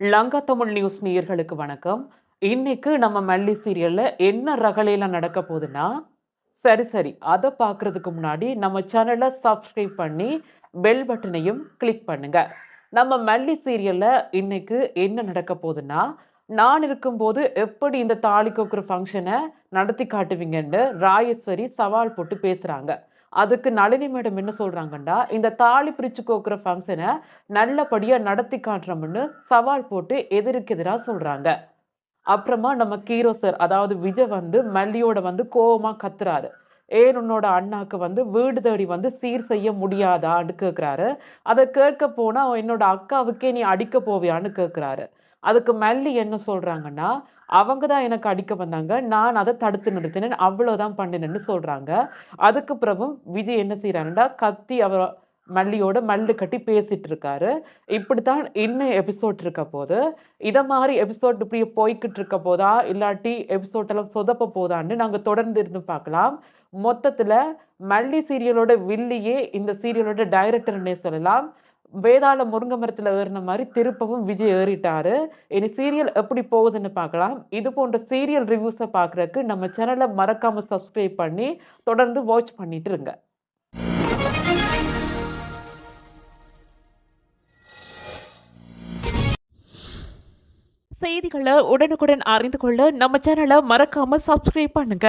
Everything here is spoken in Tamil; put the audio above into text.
லங்கா தமிழ் நியூஸ் நேயர்களுக்கு வணக்கம். இன்னைக்கு நம்ம மல்லி சீரியல்ல என்ன ரகலையில நடக்க போகுதுன்னா சரி சரி அதை பார்க்கறதுக்கு முன்னாடி நம்ம சேனலை சப்ஸ்கிரைப் பண்ணி பெல் பட்டனையும் கிளிக் பண்ணுங்க. நம்ம மல்லி சீரியல்ல இன்னைக்கு என்ன நடக்க போகுதுன்னா நான் இருக்கும்போது எப்படி இந்த தாலி கோக்குற ஃபங்க்ஷனை நடத்தி காட்டுவீங்கன்னு ராயேஸ்வரி சவால் போட்டு பேசுறாங்க. அதுக்கு நளினி மேடம் என்ன சொல்கிறாங்கன்னா இந்த தாலி பிரிச்சு கோக்குற ஃபங்க்ஷனை நல்லபடியாக நடத்தி காட்டுறோம்னு சவால் போட்டு எதிருக்கு எதிராக சொல்கிறாங்க அப்புறமா நம்ம கீரோ சார் அதாவது விஜய் வந்து மல்லியோட வந்து கோபமாக கத்துறாரு. ஏன் உன்னோட அண்ணாக்கு வந்து வீடு தேடி வந்து சீர் செய்ய முடியாதான்னு கேட்குறாரு அதை கேட்க போனால் என்னோட அக்காவுக்கே நீ அடிக்க போவியான்னு கேட்குறாரு அதுக்கு மல்லி என்ன சொல்கிறாங்கன்னா அவங்க தான் எனக்கு அடிக்க வந்தாங்க. நான் அதை தடுத்து நிறுத்தினேன். அவ்வளோதான் பண்ணினேன்னு சொல்கிறாங்க அதுக்கு பிறகும் விஜய் என்ன செய்கிறாங்கன்னா கத்தி அவர் மல்லியோட மல்லு கட்டி பேசிட்டு இருக்காரு. இப்படித்தான் இன்னும் எபிசோட் இருக்க போது இதை மாதிரி எபிசோட் இப்படி போய்கிட்டு இருக்க போதா? இல்லாட்டி எபிசோட் எல்லாம் சொதப்ப போதான்னு நாங்கள் தொடர்ந்து இருந்து பார்க்கலாம். மொத்தத்தில் மல்லி சீரியலோட வில்லியே இந்த சீரியலோட டைரக்டர்னே சொல்லலாம். வேதாள முருங்கை மரத்தில் ஏறின மாதிரி திருப்பவும் விஜய் ஏறிட்டாரு. இனி சீரியல் எப்படி போகுதுன்னு பார்க்கலாம். இது போன்ற சீரியல் ரிவ்யூஸை பார்க்குறதுக்கு நம்ம சேனலை மறக்காம சப்ஸ்கிரைப் பண்ணி தொடர்ந்து வாட்ச் பண்ணிட்டு இருங்க. செய்திகளை உடனுக்குடன் அறிந்து கொள்ள நம்ம சேனலை மறக்காம சப்ஸ்கிரைப் பண்ணுங்க.